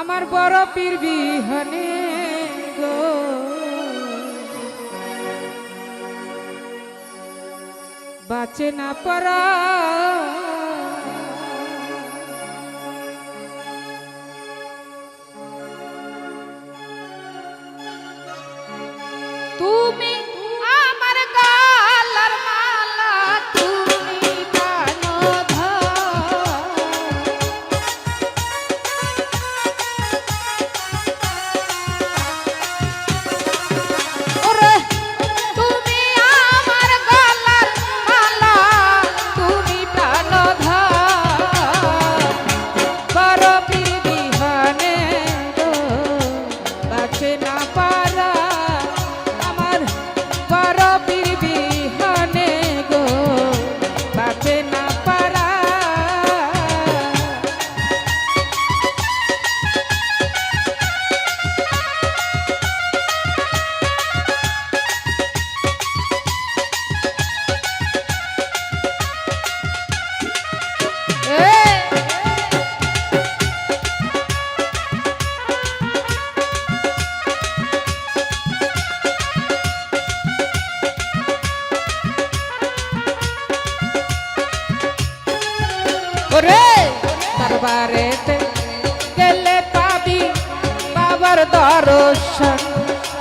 আমার বড় পীর বিহনে গো। বাঁচে না পড়া তুমি ওরে দরবারেতে গেলে পাবি বাবার দর্শন।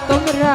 তোমরা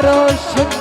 আরও সুন্দর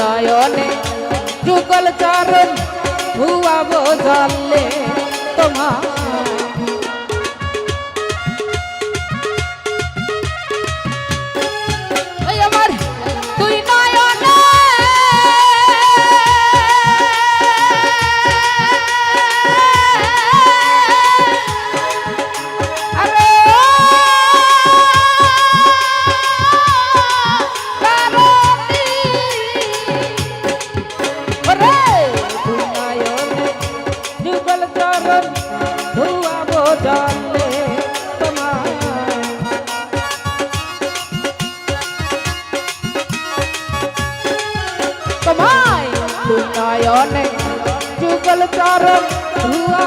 নয়নে যুগল চরণ ভুয়াবো জলে তোমায় নয়নে যুগল চরণ ধুয়া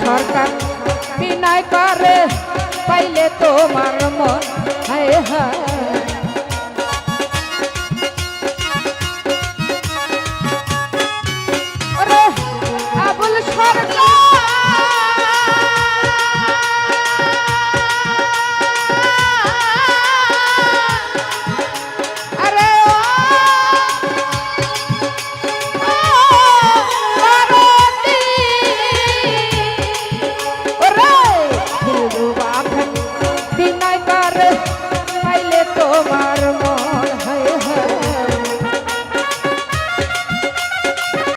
সরকার বিনয় করে পাইলে তোমার মন হায় হায়। আবুল সরকার!